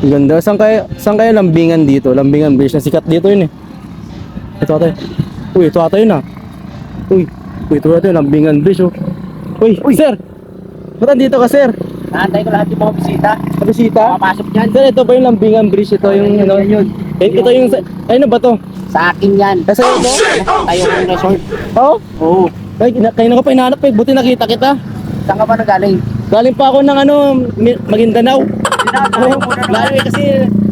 Ang Ganda. Saan kaya, saan kaya lambingan dito? Lambingan bridge na sikat dito yun eh. Ito ata. Uy, ito ata yun ah. Uy, uy, ito ata yun. Lambingan bridge oh. Uy, uy, sir. Ba't andito ka, sir? Naantay ko lahat yung mga bisita. Kabisita? Papasok dyan. Sir, ito ba yung lambingan bridge? Ito yung, ano? Yan yun. Eh, ito yung, ay, ano ba to? Sa akin yan. Nasa iyo to? Tayo ng resort. Oo. Oo. Ay, kina- kanina ko pa hinahanap eh. Buti nakita kita. Saan ka ba nagaling? Galing pa ako ng ano, Maguindanao. Lalo eh, kasi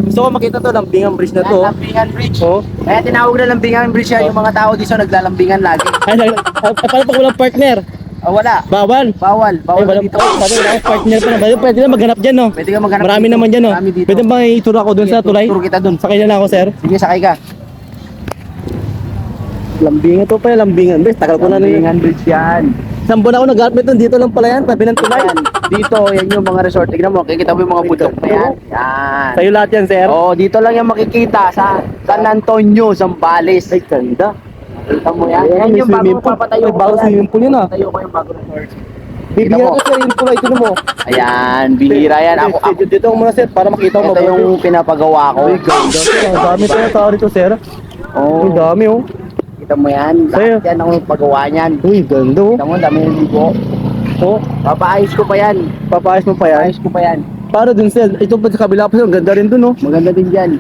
gusto ko makita to, lambingan bridge na to. Lambingan Bridge. Oh. Kaya tinawag na Lambingan Bridge yan. Yung mga tao dito naglalambingan lagi. Ay, paano pag walang partner? Ah, wala. Bawal. Bawal. Bawal walang, dito. ay, paano walang partner pa na. Pwede, pwede na maghanap dyan, no? Pwede ka maghanap Marami dito. naman dyan, no? Marami dito. Pwede ba itur ako doon sa tulay? Turo kita dun. Sakay na lang ako, sir. Sige, sakay ka. Lambingan to pa, lambingan bridge. Tagal ko na na Lambingan Bridge yan. Isang buwan ako nag-outfit doon. Dito lang pala yan, tabi ng tulay. Yan. Dito, yan yung mga resort. Tignan mo, kikita mo yung mga bundok na yan. Yan. Sa'yo lahat yan, sir. Oo, dito lang yan makikita sa San Antonio, Zambales. Ay, ganda. Kita mo yan. Yan yung bagong papatayo ko bagong swimming pool yun, ah. Papatayo ko yung bagong resort. Bibigyan mo. ka, sir, yung tulay. Ito mo. Ayan, bihira yan. Ako, ako. Dito, ako muna, sir, para makita ko Ito yung pinapagawa ko. Ang dami pa na tao dito, sir. Oo. Ang dami, oh. Kita mo yan. Lahat yan ang pagawa niyan. Uy, ganda, oh. Kita mo, dami yung ligo. Oh, Papaayos ko pa yan. papayas mo pa yan. Papaayos ko pa yan. Para dun, sir. Ito pa sa kabila pa. Ang ganda rin dun, oh. Maganda din dyan.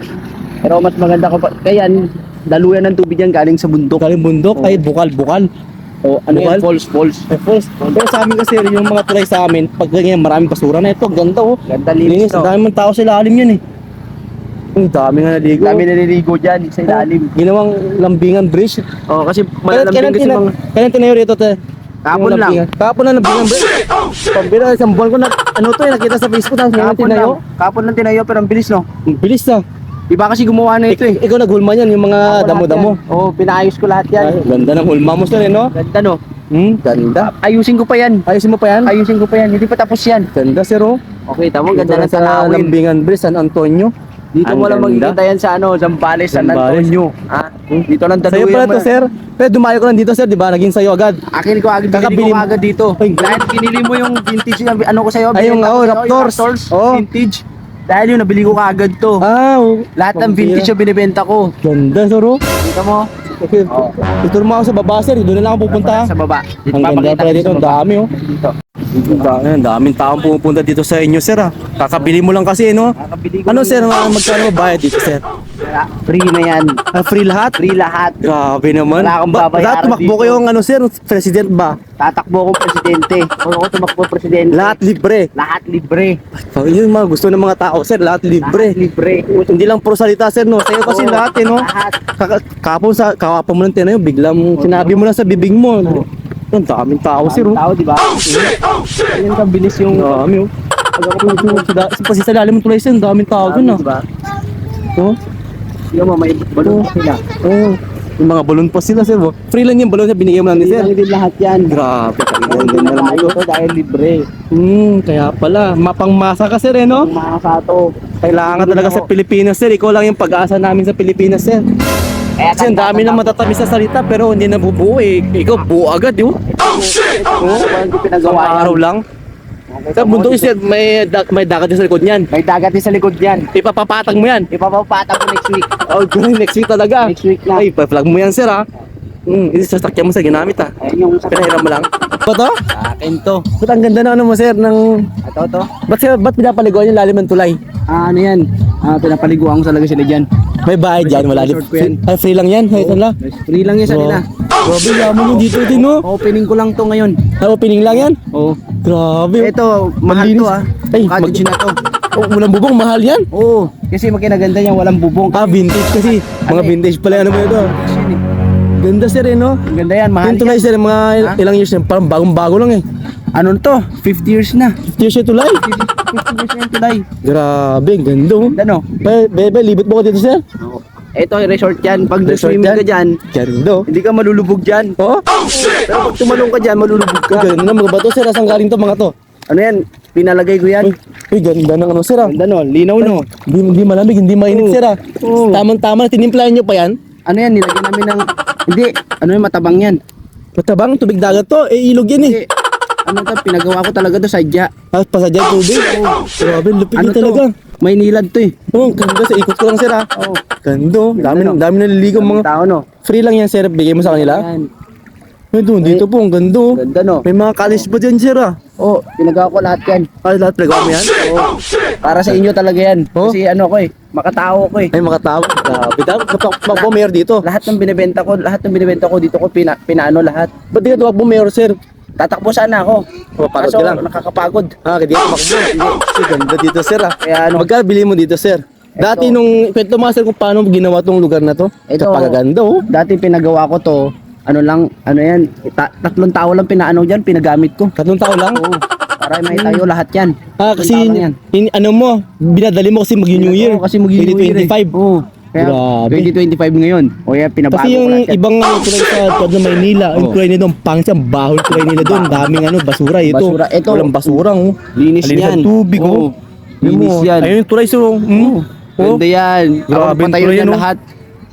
Pero mas maganda ko pa. Kaya yan, daluyan ng tubig yan galing sa bundok. Galing bundok, Oh. ay bukal-bukal. O, ano Bukal? yan? Falls, falls. Ay, falls. Pero sa amin kasi, yung mga tulay sa amin, pag ganyan, maraming basura na ito. Ganda, oh. Ganda Linis, ang dami mga tao sa ilalim yun, eh. Ang dami nga naligo. Dami naliligo dyan sa ilalim. Ginawang lambingan bridge. Oh, kasi malalambing kasi tina- mga... kailan tinayo rito, te? Yung lang. lambingan. Kahapon lang lambingan bridge. Pambira, isang buwan ko na, ano to eh, nakita sa Facebook, tapos ngayon tinayo. lang. Kahapon lang tinayo pero ang bilis no. Ang bilis na. Iba kasi gumawa na ito eh. Ik- ikaw naghulma yan, yung mga damo-damo. Oo, pinayos ko lahat yan. Ay, ganda ng hulma mo, sir, eh, no? Ganda no. Hmm, ganda. Ayusin ko pa yan. Ayusin mo pa yan? Ayusin ko pa yan. Hindi pa tapos yan. Ganda, sir, oh. Okay, tamo. Ganda lang ng tanawin. Lambingan Bridge, San Antonio. Dito Ang mo lang ganda. makikita yan sa ano, Zambales, San Zambales. Antonio. Ha? Dito lang Sa'yo pala mo to, sir. Pero dumayo ko lang dito, sir, di ba? Naging sa'yo agad. Akin ko agad, Kakabili binili ko mo. agad dito. Ay, Dahil binili mo yung vintage na ano ko sa'yo. Ay, yung, binenta ko oh, sa'yo, Raptors. Oh. Vintage. Dahil yun, nabili ko kaagad to. Ah, oh. Lahat ng vintage yung binibenta ko. Ganda, sir, oh. Kita mo? Okay. Ituro mo ako sa baba, sir. Doon na lang ako pupunta. Sa baba. Dito, Ang ganda pala dito. Ang dami, oh. Dito. Ang dami, ang daming taong pumupunta dito sa inyo, sir, ah. Kakabili mo lang kasi, no? Kakabili ko Ano, sir? magkano ba bayad dito, sir? Free na yan. Ah, free lahat? Free lahat. Grabe naman. Wala akong Ba- babayaran Lahat tumakbo dito. kayong ano, sir? President ba? Tatakbo akong presidente. Kung ako tumakbo presidente. Lahat libre. Lahat libre. So, yun mga gusto ng mga tao, sir. Lahat libre. Lahat libre. Hindi lang puro salita, sir, no? Sa'yo kasi Oo, lahat, eh, no? Lahat. Kaka- Kapon sa kakapon mo ng tinayo, biglang sinabi mo lang sa bibig mo. Ang daming tao, sir. Ang Oh. tao, di ba? Ganyan ka bilis yung... Ang dami, oh. Pag ako sa da- pasi sa lalim ng tulay, sir, ang daming tao dun, ah. Di ba? Oh. Yung mga may balon sila. Oh. Yung mga balon pa sila, sir. oh. Free lang yung balon na binigay mo lang ni Hindi sir. lang din lahat yan. Grabe, Hindi ang ganda lang naman ito. to dahil libre. Hmm, kaya pala. Mapangmasa ka, sir, eh, no? Ang mga sato. Kailangan talaga sa Pilipinas, sir. Ikaw lang yung pag-asa namin sa Pilipinas, sir. Kaya Kasi ang dami ng matatamis na salita pero hindi nabubuo eh. Ikaw buo agad, di ba? Oo, hindi Sa pinagawa yan. araw lang. Sa bundok is may, da- may dagat din sa likod niyan. May dagat din sa likod yan. Ipapapatag mo yan. Ipapapata ko next week. Oh, ganun, next week talaga. Next week na. Ay, pa-flag mo yan, sir, ha? Hmm, hindi sasakyan mo sa ginamit, ha? Ayun yung sa Pinahiram mo lang. Ba to? Sa akin to. Ba't ang ganda na ano mo, sir, ng... Ito to. Ba't, sir, ba't pinapaliguan yung lalim ng tulay? Ah, ano yan? Ah, pinapaliguan ko talaga sila dyan. May bayad dyan, wala din. Resort ko yan. Ay, free lang yan, ay, tala. Free lang yan sa nila. Grabe, yaman mo dito din, no? Opening ko lang to ngayon. Ay, opening lang yan? Oo. Grabe. Ito, mahal Malinis. to ah. Ay, Cottage na to. Oh, walang bubong, mahal yan. Oo. Kasi makinaganda yan, walang bubong. Ah, vintage kasi. Mga vintage pala ano mo ito. Ganda sir eh, no? Ang ganda yan, mahal Yung yan. sir, mga Ha? ilang years na, parang bagong-bago lang eh. Ano to? 50 years na. 50 years yung tulay. 50 years na yung tulay. Grabe, ang ganda oh. Ganda no? Be, bebe, libot mo ko dito sir. Ito, resort yan. Pag Resort swimming yan? ka dyan, Ganda oh. hindi ka malulubog dyan. Oh, Pero pag tumalong ka dyan, malulubog ka. ganda na mga bato sir, asan galing to mga to? Ano yan? Pinalagay ko yan. Uy, uy ganda ng ano sir ah. Ganda no? Linaw no? Hindi, hindi malamig, hindi mainit Oo. sir ah. Oo. Tamang-tama, tinimplahan nyo pa yan. Ano yan? Nilagyan namin ng... Hindi. Ano yan? Matabang yan. Matabang, tubig dagat to, eh ilog yan eh. Hindi. Ano to? Pinagawa ko talaga to sadya. Tapos pasadya tubig. Oh, grabe, lupit Ano talaga. to? May nilad to eh. Oh, ganda sa ikot ko lang sir ah. Oo. Ganda, oh. dami, no? dami naliligaw Mga mga... tao no. Free lang yan sir, bigay mo sa kanila. Yan. Ay, doon, dito po, ang ganda oh. Ganda no. May mga college ba dyan sir ah? Oh, pinagawa ko lahat yan. Ay, lahat nagawa mo yan? Oo. Para sa inyo talaga yan. Oh? Kasi ano ko eh, makatao ko eh. Ay, makatawa. Grabe, dapat kapag mayor dito. Lahat ng binibenta ko, lahat ng binibenta ko dito ko pina, pinaano lahat. Ba't di ka tumakbo mayor sir? Tatakbo sana ako. Mapapagod Kaso ka lang. nakakapagod. Ah, kaya di ka tumakbo. Hindi, ganda dito sir ah. Kaya ano, Magkano bili mo dito sir? Dati Ito. nung, kwento mo nga, sir kung paano ginawa tong lugar na to. Ito. Kapagaganda oh. dati pinagawa ko to, ano lang, ano yan, ta- tatlong tao lang pinaano dyan, pinagamit ko. Tatlong tao lang. Oo. Para may tayo lahat yan. Ah, Tatlong kasi tao lang yan. in, ano mo, binadali mo kasi mag-New Year. Oo, kasi mag New Year. eh. 2025. Oo. Kaya Grabe. 2025 ngayon. O yan, pinabago Kasi ko yung lahat yan. ibang ano, tulad sa tulad ng Maynila, yung Oo. kulay nila doon, pangit ang baho yung kulay nila doon, daming ano, basura ito. Basura. Ito. Walang basura, oh. Linis Malinis yan. ang tubig, Oo. oh. Linis Ayun yan. Ayun yung tulay, oh. Mm. Oh. Ganda yan. Grabe Ako yung yan no? lahat.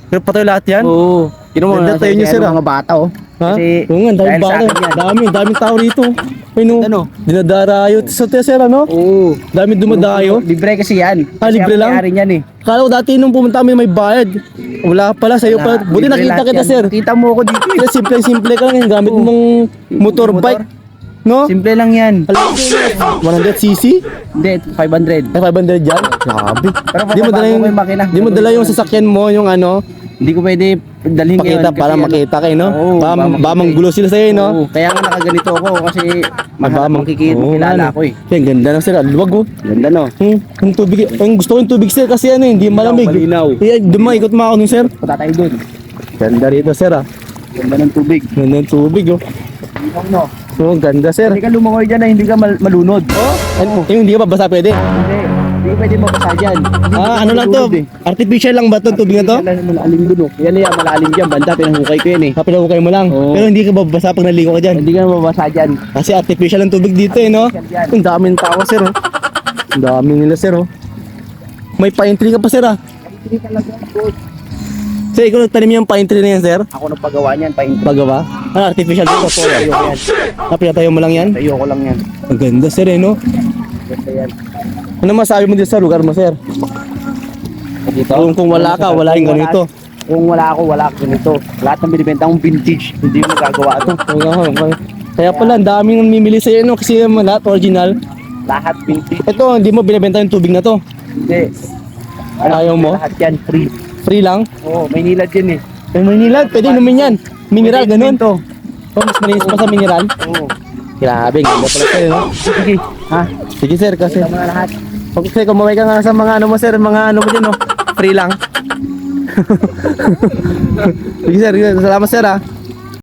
Pero patay lahat yan? Oo. Kino mo, Ganda tayo niyo, sir, ng ah. mga bata oh. Ha? Kasi Oo nga, dahil dami sa ba? akin yan. Dami, daming tao rito. Ayun, Ano? oh. Dinadarayo sa sir, ano? Oo. Dami dumadayo. Libre kasi yan. Ah, Kasi libre lang? may-ari niyan eh. Kala ko dati nung pumunta kami may bayad. Wala pala sa'yo pala. Wala, Buti libre nakita lahat kita, yan. sir. Kita mo ako dito eh. Kasi simple-simple ka lang gamit mong motorbike. No? Simple lang yan. Alam mo, 100cc? Hindi, 500. Ay, 500 dyan? Grabe. Pero Di mo dala yung, ko yung makina. di mo dala yung sasakyan mo, yung ano, Hindi ko pwede dalhin ngayon. pakita kasi para ano, makita kayo, no? Oo, ba, baka ba makita manggulo sila sa'yo, no? Oo, kaya nga nakaganito ako kasi mahal mang- makikita, Oo, kilala ano. ko eh. Kaya ang ganda na sila, luwag oh. Ganda no? Hmm, yung tubig, ang gusto ko yung tubig sir kasi ano, hindi malamig. malinaw. Kaya dumaikot mo ako nun sir. Punta tayo dun. Ganda rito sir ah. Ganda ng tubig. Ganda ng tubig oh. Ikaw no? Oh, ganda sir. Hindi ka lumangoy dyan na hindi ka mal- malunod. Oh? Ano, yung hindi ka babasa pwede? Hindi. Pwede mabasa dyan. Ah, ano lang to? eh. Artificial lang ba itong tubig na to? Yan lang, malalim dun oh. Yan yan, malalim dyan. Banda, pinahukay ko yan eh. Kapilawukay mo lang. Oo. Pero hindi ka babasa pag naligo ka dyan. Hindi ka mabasa dyan. Kasi artificial ang tubig dito eh, no? Artificial yan. Ang daming tao sir oh. Ang daming nila sir oh. May pine tree ka pa sir ah. Hindi talaga. boss. Sir, ikaw nagtanim yung pine tree na yan sir? Ako nang pagawa niyan, paint. Pagawa? Ano, artificial dito? So, Tayo ko yan. Napinatayo mo lang yan? Tayo ko lang yan. Ang ganda sir eh, no? Ganda yan. Ano masabi mo dito sa lugar mo sir? Dito. Kung, kung wala ka, wala yung ganito. Kung wala ako, wala ako ganito. Lahat ng binibenta kong vintage, hindi mo magagawa ito. Kaya pala, ang daming namimili sa'yo, no? Kasi naman lahat original. Lahat vintage. Ito, hindi mo binibenta yung tubig na to. Hindi. Ayaw mo? Lahat yan, free. Free lang. Oo, may nilad yan eh. Eh, Manila, pwede inumin yan. Mineral, ganun. inumin to. Oh, mas malinis pa sa mineral. Oo. Grabe, ganda pala sa'yo, no? Sige. Ha? Sige sir, kasi Ito mga lahat. Pag kasi kumaway ka nga sa mga ano mo sir, mga ano mo dyan, no? Free lang. sige sir, salamat sir ah.